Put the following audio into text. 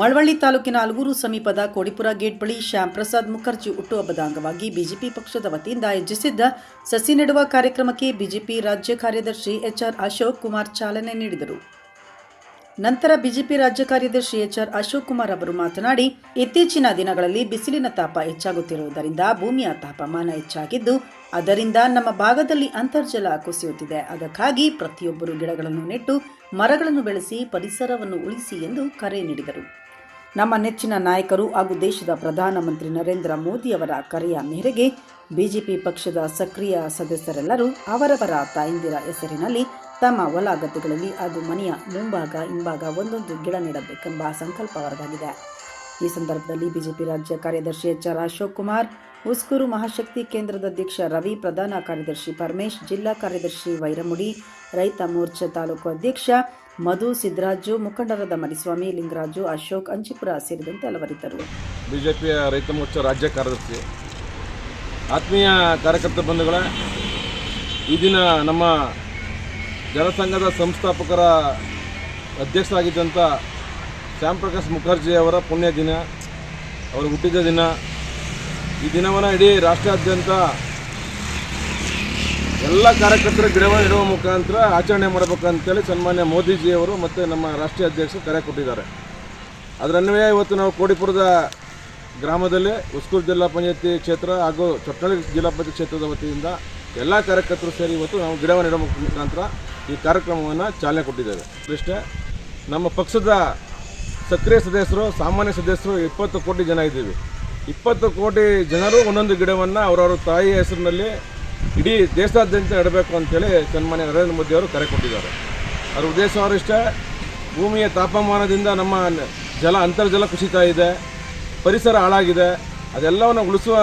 ಮಳವಳ್ಳಿ ತಾಲೂಕಿನ ಅಲಗೂರು ಸಮೀಪದ ಕೋಡಿಪುರ ಗೇಟ್ ಬಳಿ ಶ್ಯಾಮ್ ಪ್ರಸಾದ್ ಮುಖರ್ಜಿ ಹುಟ್ಟುಹಬ್ಬದ ಅಂಗವಾಗಿ ಬಿಜೆಪಿ ಪಕ್ಷದ ವತಿಯಿಂದ ಆಯೋಜಿಸಿದ್ದ ಸಸಿ ನೆಡುವ ಕಾರ್ಯಕ್ರಮಕ್ಕೆ ಬಿಜೆಪಿ ರಾಜ್ಯ ಕಾರ್ಯದರ್ಶಿ ಎಚ್ಆರ್ ಅಶೋಕ್ ಕುಮಾರ್ ಚಾಲನೆ ನೀಡಿದರು. ನಂತರ ಬಿಜೆಪಿ ರಾಜ್ಯ ಕಾರ್ಯದರ್ಶಿ ಎಚ್ಆರ್ ಅಶೋಕ್ ಕುಮಾರ್ ಅವರು ಮಾತನಾಡಿ, ಇತ್ತೀಚಿನ ದಿನಗಳಲ್ಲಿ ಬಿಸಿಲಿನ ತಾಪ ಹೆಚ್ಚಾಗುತ್ತಿರುವುದರಿಂದ ಭೂಮಿಯ ತಾಪಮಾನ ಹೆಚ್ಚಾಗಿದ್ದು, ಅದರಿಂದ ನಮ್ಮ ಭಾಗದಲ್ಲಿ ಅಂತರ್ಜಲ ಕುಸಿಯುತ್ತಿದೆ. ಅದಕ್ಕಾಗಿ ಪ್ರತಿಯೊಬ್ಬರು ಗಿಡಗಳನ್ನು ನೆಟ್ಟು ಮರಗಳನ್ನು ಬೆಳೆಸಿ ಪರಿಸರವನ್ನು ಉಳಿಸಿ ಎಂದು ಕರೆ ನೀಡಿದರು. ನಮ್ಮ ನೆಚ್ಚಿನ ನಾಯಕರು ಹಾಗೂ ದೇಶದ ಪ್ರಧಾನಮಂತ್ರಿ ನರೇಂದ್ರ ಮೋದಿಯವರ ಕರೆಯ ಮೇರೆಗೆ ಬಿಜೆಪಿ ಪಕ್ಷದ ಸಕ್ರಿಯ ಸದಸ್ಯರೆಲ್ಲರೂ ಅವರವರ ತಾಯಂದಿರ ಹೆಸರಿನಲ್ಲಿ ತಮ್ಮ ಹೊಲ ಗದ್ದೆಗಳಲ್ಲಿ ಹಾಗೂ ಮನೆಯ ಮುಂಭಾಗ ಹಿಂಭಾಗ ಒಂದೊಂದು ಗಿಡ ನೆಡಬೇಕೆಂಬ ಸಂಕಲ್ಪ ಹೊರದಾಗಿದೆ ಈ ಸಂದರ್ಭದಲ್ಲಿ ಬಿಜೆಪಿ ರಾಜ್ಯ ಕಾರ್ಯದರ್ಶಿ ಎಚ್ ಆರ್ ಅಶೋಕ್ ಕುಮಾರ್ ಉಸ್ಕೂರು ಮಹಾಶಕ್ತಿ ಕೇಂದ್ರದ ಅಧ್ಯಕ್ಷ ರವಿ, ಪ್ರಧಾನ ಕಾರ್ಯದರ್ಶಿ ಪರಮೇಶ್, ಜಿಲ್ಲಾ ಕಾರ್ಯದರ್ಶಿ ವೈರಮುಡಿ, ರೈತ ಮೋರ್ಚಾ ತಾಲೂಕು ಅಧ್ಯಕ್ಷ ಮಧು ಸಿದ್ದರಾಜು ಮುಖಂಡರಾದ ಮರಿಸ್ವಾಮಿ ಲಿಂಗರಾಜು, ಅಶೋಕ್ ಅಂಚಿಪುರ ಸೇರಿದಂತೆ ಹಲವರಿದ್ದರು. ಬಿಜೆಪಿಯ ರೈತ ಮೋರ್ಚಾ ರಾಜ್ಯ ಕಾರ್ಯದರ್ಶಿ, ಆತ್ಮೀಯ ಕಾರ್ಯಕರ್ತ ಬಂಧುಗಳ, ಈ ದಿನ ನಮ್ಮ ಜನಸಂಘದ ಸಂಸ್ಥಾಪಕರ ಅಧ್ಯಕ್ಷರಾಗಿದ್ದಂಥ ಶ್ಯಾಮ್ ಪ್ರಕಾಶ್ ಮುಖರ್ಜಿ ಅವರ ಪುಣ್ಯ ದಿನ, ಅವರು ಹುಟ್ಟಿದ ದಿನ. ಈ ದಿನವನ್ನು ಇಡೀ ರಾಷ್ಟ್ರಾದ್ಯಂತ ಎಲ್ಲ ಕಾರ್ಯಕರ್ತರ ಗಿಡವನ್ನು ಇಡುವ ಮುಖಾಂತರ ಆಚರಣೆ ಮಾಡಬೇಕಂತೇಳಿ ಸನ್ಮಾನ್ಯ ಮೋದಿಜಿಯವರು ಮತ್ತು ನಮ್ಮ ರಾಷ್ಟ್ರೀಯ ಅಧ್ಯಕ್ಷರು ಕರೆ ಕೊಟ್ಟಿದ್ದಾರೆ. ಅದರನ್ವಯ ಇವತ್ತು ನಾವು ಕೋಡಿಪುರದ ಗ್ರಾಮದಲ್ಲಿ ಉಸ್ಕೂರು ಜಿಲ್ಲಾ ಪಂಚಾಯತಿ ಕ್ಷೇತ್ರ ಹಾಗೂ ಚೊಟ್ಟಳ್ಳಿ ಜಿಲ್ಲಾ ಪಂಚಾಯತ್ ಕ್ಷೇತ್ರದ ವತಿಯಿಂದ ಎಲ್ಲ ಕಾರ್ಯಕರ್ತರು ಸೇರಿ ಇವತ್ತು ನಾವು ಗಿಡವನ್ನು ಇಡುವ ಮುಖಾಂತರ ಈ ಕಾರ್ಯಕ್ರಮವನ್ನು ಚಾಲನೆ ಕೊಟ್ಟಿದ್ದೇವೆ. ಇಷ್ಟೇ ನಮ್ಮ ಪಕ್ಷದ ಸಕ್ರಿಯ ಸದಸ್ಯರು, ಸಾಮಾನ್ಯ ಸದಸ್ಯರು ಇಪ್ಪತ್ತು ಕೋಟಿ ಜನ ಇದ್ದೀವಿ. ಇಪ್ಪತ್ತು ಕೋಟಿ ಜನರು ಒಂದೊಂದು ಗಿಡವನ್ನು ಅವರವರ ತಾಯಿ ಹೆಸರಿನಲ್ಲಿ ಇಡೀ ದೇಶಾದ್ಯಂತ ನೆಡಬೇಕು ಅಂತೇಳಿ ಸನ್ಮಾನ್ಯ ನರೇಂದ್ರ ಮೋದಿ ಅವರು ಕರೆ ಕೊಟ್ಟಿದ್ದಾರೆ. ಅದರ ಉದ್ದೇಶ ಅವರಿಷ್ಟ. ಭೂಮಿಯ ತಾಪಮಾನದಿಂದ ನಮ್ಮ ಜಲ, ಅಂತರ್ಜಲ ಕುಸಿತಾ ಇದೆ. ಪರಿಸರ ಹಾಳಾಗಿದೆ. ಅದೆಲ್ಲವನ್ನು ಉಳಿಸುವ